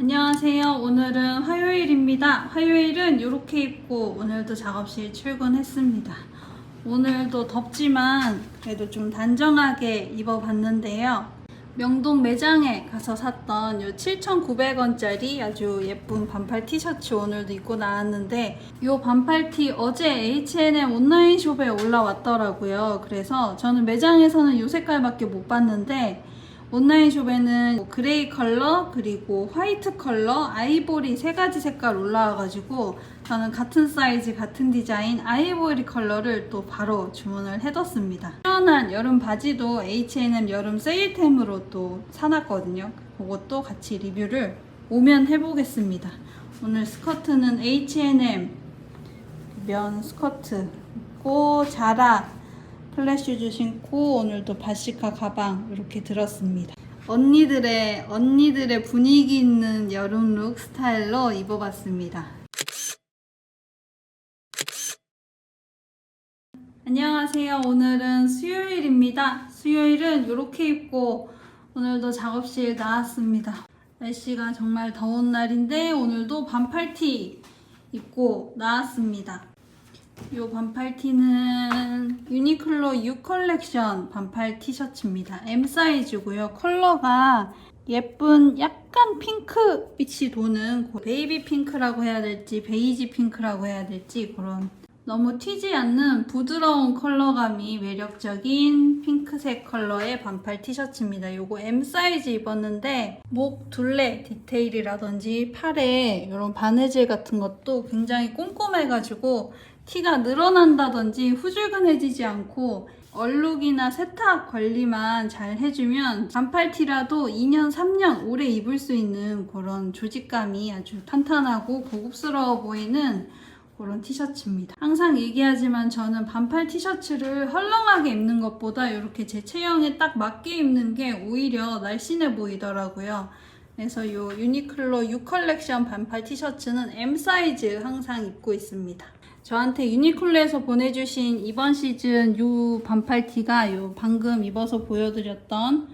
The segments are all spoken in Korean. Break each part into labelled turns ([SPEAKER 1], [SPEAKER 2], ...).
[SPEAKER 1] 안녕하세요. 오늘은 화요일입니다. 화요일은 이렇게 입고 오늘도 작업실 출근했습니다. 오늘도 덥지만 그래도 좀 단정하게 입어봤는데요. 명동 매장에 가서 샀던 요 7,900원짜리 아주 예쁜 반팔 티셔츠 오늘도 입고 나왔는데 요 반팔 티 어제 H&M 온라인 숍에 올라왔더라고요. 그래서 저는 매장에서는 요 색깔밖에 못 봤는데 온라인 숍에는 뭐 그레이 컬러 그리고 화이트 컬러 아이보리 세 가지 색깔 올라와가지고 저는 같은 사이즈 같은 디자인 아이보리 컬러를 또 바로 주문을 해뒀습니다. 시원한 여름 바지도 H&M 여름 세일템으로 또 사놨거든요. 그것도 같이 리뷰를 오면 해보겠습니다. 오늘 스커트는 H&M 면 스커트 있고 자라 플랫슈즈 신고 오늘도 바시카 가방 이렇게 들었습니다. 언니들의 언니들의 분위기 있는 여름 룩 스타일로 입어봤습니다. 안녕하세요. 오늘은 수요일입니다. 수요일은 이렇게 입고 오늘도 작업실 나왔습니다. 날씨가 정말 더운 날인데 오늘도 반팔티 입고 나왔습니다. 이 반팔 티는 유니클로 U 컬렉션 반팔 티셔츠입니다. M 사이즈고요. 컬러가 예쁜 약간 핑크 빛이 도는 그 베이비 핑크라고 해야 될지 베이지 핑크라고 해야 될지 그런 너무 튀지 않는 부드러운 컬러감이 매력적인 핑크색 컬러의 반팔 티셔츠입니다. 요거 M 사이즈 입었는데 목 둘레 디테일이라든지 팔에 이런 바느질 같은 것도 굉장히 꼼꼼해가지고 티가 늘어난다든지 후줄근해지지 않고 얼룩이나 세탁 관리만 잘 해주면 반팔티라도 2년, 3년 오래 입을 수 있는 그런 조직감이 아주 탄탄하고 고급스러워 보이는 그런 티셔츠입니다. 항상 얘기하지만 저는 반팔 티셔츠를 헐렁하게 입는 것보다 이렇게 제 체형에 딱 맞게 입는 게 오히려 날씬해 보이더라고요. 그래서 이 유니클로 U 컬렉션 반팔 티셔츠는 M 사이즈 항상 입고 있습니다. 저한테 유니클로에서 보내주신 이번 시즌 이 반팔 티가 요 방금 입어서 보여드렸던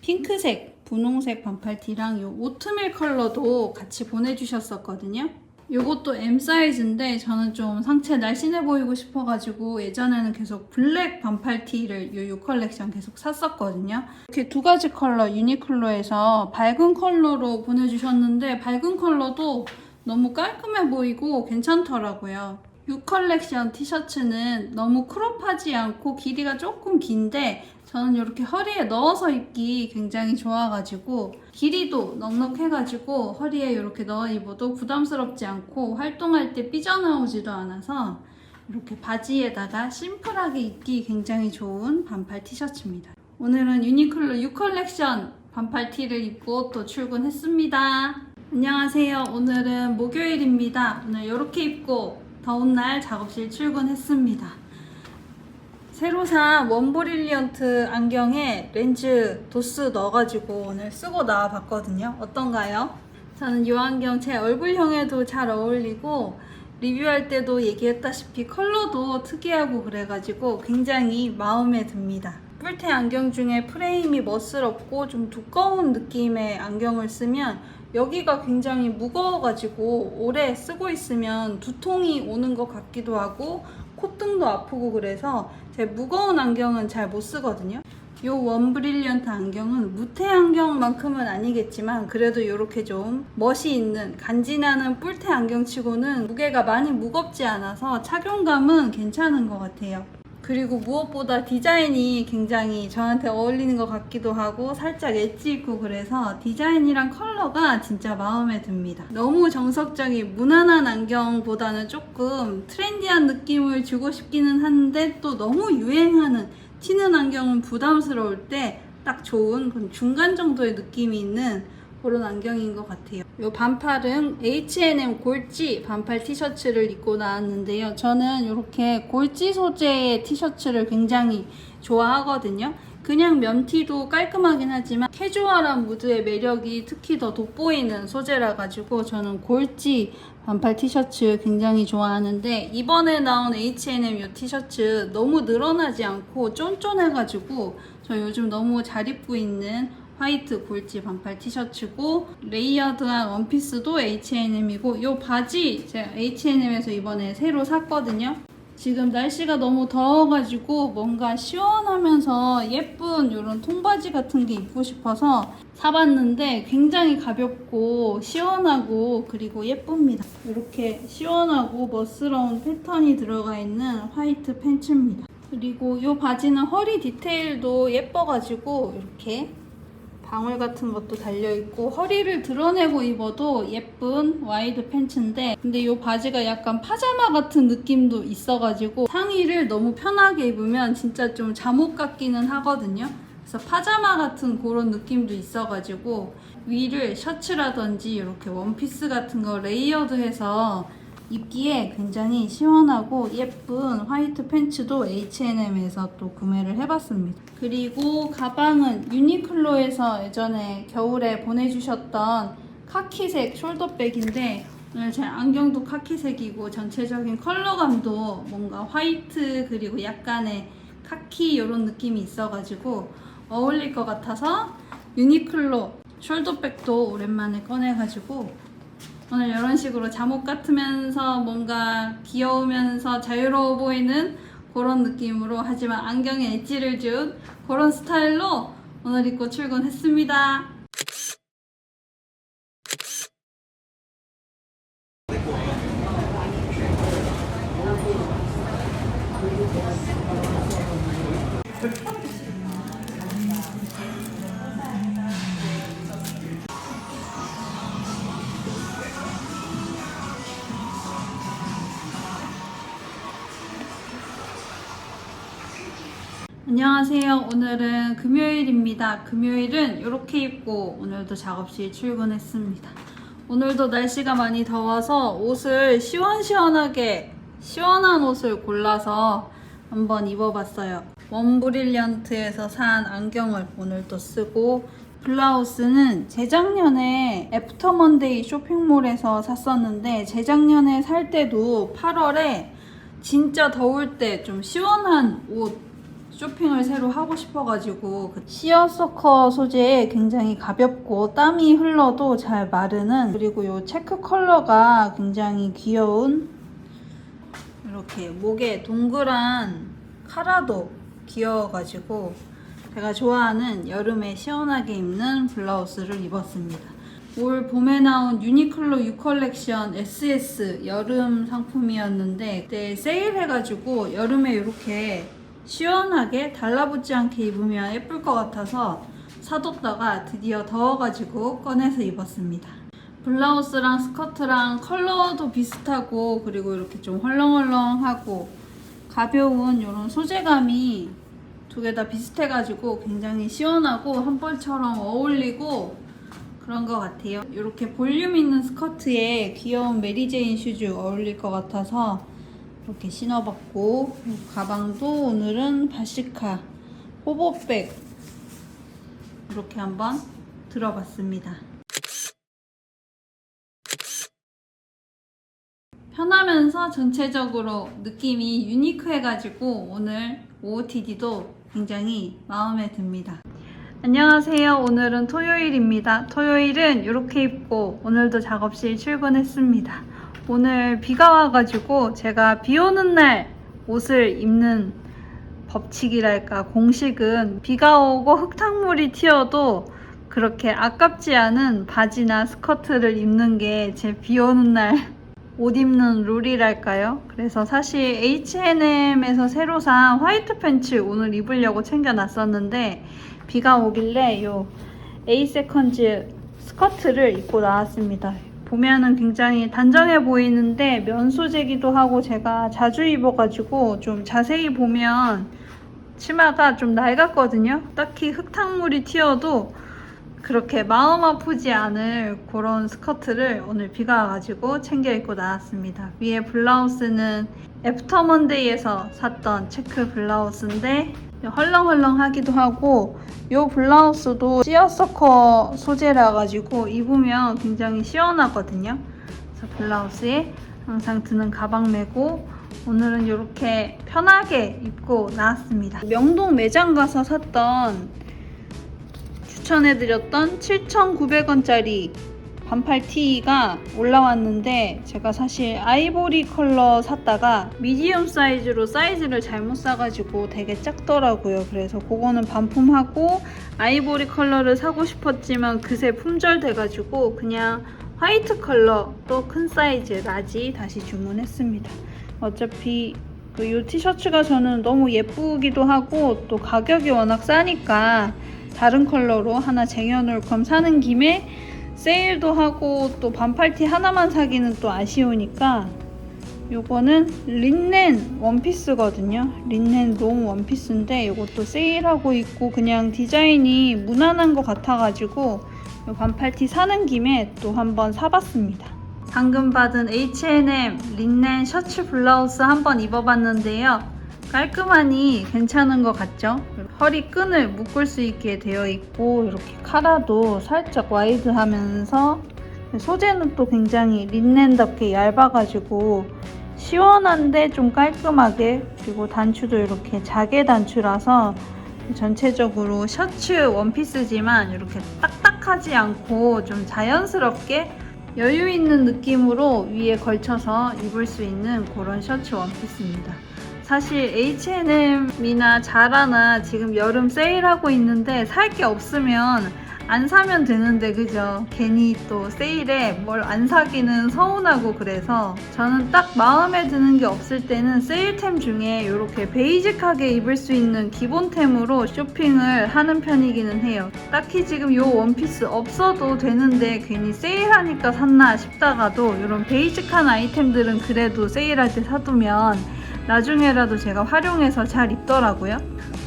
[SPEAKER 1] 핑크색, 분홍색 반팔 티랑 요 오트밀 컬러도 같이 보내주셨었거든요. 요것도 M 사이즈인데 저는 좀 상체 날씬해 보이고 싶어가지고 예전에는 계속 블랙 반팔 티를 요, 요 컬렉션 계속 샀었거든요. 이렇게 두 가지 컬러 유니클로에서 밝은 컬러로 보내주셨는데 밝은 컬러도 너무 깔끔해 보이고 괜찮더라고요. 유 컬렉션 티셔츠는 너무 크롭하지 않고 길이가 조금 긴데 저는 이렇게 허리에 넣어서 입기 굉장히 좋아가지고 길이도 넉넉해가지고 허리에 이렇게 넣어 입어도 부담스럽지 않고 활동할 때 삐져나오지도 않아서 이렇게 바지에다가 심플하게 입기 굉장히 좋은 반팔 티셔츠입니다. 오늘은 유니클로 U 컬렉션 반팔 티를 입고 또 출근했습니다. 안녕하세요. 오늘은 목요일입니다. 오늘 이렇게 입고 더운 날 작업실 출근했습니다. 새로 산 원브릴리언트 안경에 렌즈 도스 넣어가지고 오늘 쓰고 나와봤거든요. 어떤가요? 저는 이 안경 제 얼굴형에도 잘 어울리고 리뷰할 때도 얘기했다시피 컬러도 특이하고 그래가지고 굉장히 마음에 듭니다. 뿔테 안경 중에 프레임이 멋스럽고 좀 두꺼운 느낌의 안경을 쓰면 여기가 굉장히 무거워가지고 오래 쓰고 있으면 두통이 오는 것 같기도 하고 콧등도 아프고 그래서 제 무거운 안경은 잘 못 쓰거든요. 요 원브릴리언트 안경은 무태 안경만큼은 아니겠지만 그래도 이렇게 좀 멋이 있는 간지나는 뿔테 안경치고는 무게가 많이 무겁지 않아서 착용감은 괜찮은 것 같아요. 그리고 무엇보다 디자인이 굉장히 저한테 어울리는 것 같기도 하고 살짝 엣지 있고 그래서 디자인이랑 컬러가 진짜 마음에 듭니다. 너무 정석적인 무난한 안경보다는 조금 트렌디한 느낌을 주고 싶기는 한데 또 너무 유행하는 튀는 안경은 부담스러울 때 딱 좋은 중간 정도의 느낌이 있는 그런 안경인 것 같아요. 이 반팔은 H&M 골지 반팔 티셔츠를 입고 나왔는데요. 저는 이렇게 골지 소재의 티셔츠를 굉장히 좋아하거든요. 그냥 면티도 깔끔하긴 하지만 캐주얼한 무드의 매력이 특히 더 돋보이는 소재라 가지고 저는 골지 반팔 티셔츠 굉장히 좋아하는데 이번에 나온 H&M 이 티셔츠 너무 늘어나지 않고 쫀쫀해가지고 저 요즘 너무 잘 입고 있는 화이트 골지 반팔 티셔츠고 레이어드한 원피스도 H&M이고 이 바지 제가 H&M에서 이번에 새로 샀거든요. 지금 날씨가 너무 더워가지고 뭔가 시원하면서 예쁜 이런 통바지 같은 게 입고 싶어서 사봤는데 굉장히 가볍고 시원하고 그리고 예쁩니다. 이렇게 시원하고 멋스러운 패턴이 들어가 있는 화이트 팬츠입니다. 그리고 이 바지는 허리 디테일도 예뻐가지고 이렇게 방울 같은 것도 달려있고 허리를 드러내고 입어도 예쁜 와이드 팬츠인데 근데 이 바지가 약간 파자마 같은 느낌도 있어가지고 상의를 너무 편하게 입으면 진짜 좀 잠옷 같기는 하거든요. 그래서 파자마 같은 그런 느낌도 있어가지고 위를 셔츠라든지 이렇게 원피스 같은 거 레이어드해서 입기에 굉장히 시원하고 예쁜 화이트 팬츠도 H&M에서 또 구매를 해봤습니다. 그리고 가방은 유니클로에서 예전에 겨울에 보내주셨던 카키색 숄더백인데 오늘 제 안경도 카키색이고 전체적인 컬러감도 뭔가 화이트 그리고 약간의 카키 이런 느낌이 있어가지고 어울릴 것 같아서 유니클로 숄더백도 오랜만에 꺼내가지고 오늘 이런 식으로 잠옷 같으면서 뭔가 귀여우면서 자유로워 보이는 그런 느낌으로 하지만 안경에 엣지를 준 그런 스타일로 오늘 입고 출근했습니다. 안녕하세요. 오늘은 금요일입니다. 금요일은 이렇게 입고 오늘도 작업실 출근했습니다. 오늘도 날씨가 많이 더워서 옷을 시원시원하게 시원한 옷을 골라서 한번 입어봤어요. 원브릴리언트에서 산 안경을 오늘 또 쓰고 블라우스는 재작년에 애프터먼데이 쇼핑몰에서 샀었는데 재작년에 살 때도 8월에 진짜 더울 때 좀 시원한 옷 쇼핑을 새로 하고 싶어가지고 그 시어서커 소재에 굉장히 가볍고 땀이 흘러도 잘 마르는 그리고 이 체크 컬러가 굉장히 귀여운 이렇게 목에 동그란 카라도 귀여워가지고 제가 좋아하는 여름에 시원하게 입는 블라우스를 입었습니다. 올 봄에 나온 유니클로 U 컬렉션 SS 여름 상품이었는데 그때 세일해가지고 여름에 이렇게 시원하게 달라붙지 않게 입으면 예쁠 것 같아서 사뒀다가 드디어 더워가지고 꺼내서 입었습니다. 블라우스랑 스커트랑 컬러도 비슷하고 그리고 이렇게 좀 헐렁헐렁하고 가벼운 이런 소재감이 두 개 다 비슷해가지고 굉장히 시원하고 한 벌처럼 어울리고 그런 것 같아요. 이렇게 볼륨 있는 스커트에 귀여운 메리제인 슈즈 어울릴 것 같아서 이렇게 신어봤고 가방도 오늘은 바시카 호보백 이렇게 한번 들어봤습니다. 편하면서 전체적으로 느낌이 유니크해가지고 오늘 OOTD도 굉장히 마음에 듭니다. 안녕하세요. 오늘은 토요일입니다. 토요일은 이렇게 입고 오늘도 작업실 출근했습니다. 오늘 비가 와가지고 제가 비 오는 날 옷을 입는 법칙이랄까 공식은 비가 오고 흙탕물이 튀어도 그렇게 아깝지 않은 바지나 스커트를 입는 게 제 비 오는 날 옷 입는 룰이랄까요? 그래서 사실 H&M에서 새로 산 화이트 팬츠 오늘 입으려고 챙겨놨었는데 비가 오길래 요 에이세컨즈 스커트를 입고 나왔습니다. 보면은 굉장히 단정해 보이는데 면 소재기도 하고 제가 자주 입어가지고 좀 자세히 보면 치마가 좀 낡았거든요. 딱히 흙탕물이 튀어도 그렇게 마음 아프지 않을 그런 스커트를 오늘 비가 와가지고 챙겨 입고 나왔습니다. 위에 블라우스는 애프터 먼데이에서 샀던 체크 블라우스인데 헐렁헐렁하기도 하고 이 블라우스도 시어서커 소재라 가지고 입으면 굉장히 시원하거든요. 그래서 블라우스에 항상 드는 가방 메고 오늘은 이렇게 편하게 입고 나왔습니다. 명동 매장 가서 샀던 추천해드렸던 7,900원짜리 반팔 티가 올라왔는데 제가 사실 아이보리 컬러 샀다가 미디엄 사이즈로 사이즈를 잘못 사가지고 되게 작더라고요. 그래서 그거는 반품하고 아이보리 컬러를 사고 싶었지만 그새 품절돼가지고 그냥 화이트 컬러 또 큰 사이즈 라지 다시 주문했습니다. 어차피 그이 티셔츠가 저는 너무 예쁘기도 하고 또 가격이 워낙 싸니까 다른 컬러로 하나 쟁여놓을 겸 사는 김에 세일도 하고 또 반팔티 하나만 사기는 또 아쉬우니까 요거는 린넨 원피스거든요. 린넨 롱 원피스인데 이것도 세일하고 있고 그냥 디자인이 무난한 것 같아가지고 요 반팔티 사는 김에 또 한번 사봤습니다. 방금 받은 H&M 린넨 셔츠 블라우스 한번 입어봤는데요. 깔끔하니 괜찮은 것 같죠? 허리 끈을 묶을 수 있게 되어 있고 이렇게 카라도 살짝 와이드하면서 소재는 또 굉장히 린넨답게 얇아가지고 시원한데 좀 깔끔하게 그리고 단추도 이렇게 자개 단추라서 전체적으로 셔츠 원피스지만 이렇게 딱딱하지 않고 좀 자연스럽게 여유 있는 느낌으로 위에 걸쳐서 입을 수 있는 그런 셔츠 원피스입니다. 사실 H&M이나 자라나 지금 여름 세일하고 있는데 살 게 없으면 안 사면 되는데 그죠? 괜히 또 세일에 뭘 안 사기는 서운하고 그래서 저는 딱 마음에 드는 게 없을 때는 세일템 중에 이렇게 베이직하게 입을 수 있는 기본템으로 쇼핑을 하는 편이기는 해요. 딱히 지금 이 원피스 없어도 되는데 괜히 세일하니까 샀나 싶다가도 이런 베이직한 아이템들은 그래도 세일할 때 사두면 나중에라도 제가 활용해서 잘 입더라고요.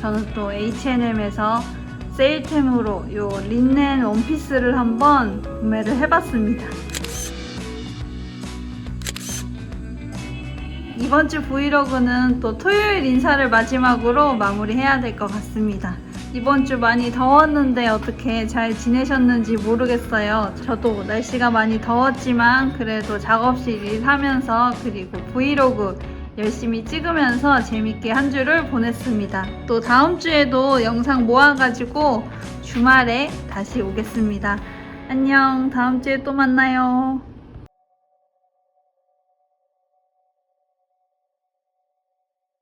[SPEAKER 1] 저는 또 H&M에서 세일템으로 이 린넨 원피스를 한번 구매를 해봤습니다. 이번 주 브이로그는 또 토요일 인사를 마지막으로 마무리해야 될 것 같습니다. 이번 주 많이 더웠는데 어떻게 잘 지내셨는지 모르겠어요. 저도 날씨가 많이 더웠지만 그래도 작업실 일하면서 그리고 브이로그 열심히 찍으면서 재밌게 한 주를 보냈습니다. 또 다음 주에도 영상 모아가지고 주말에 다시 오겠습니다. 안녕. 다음 주에 또 만나요.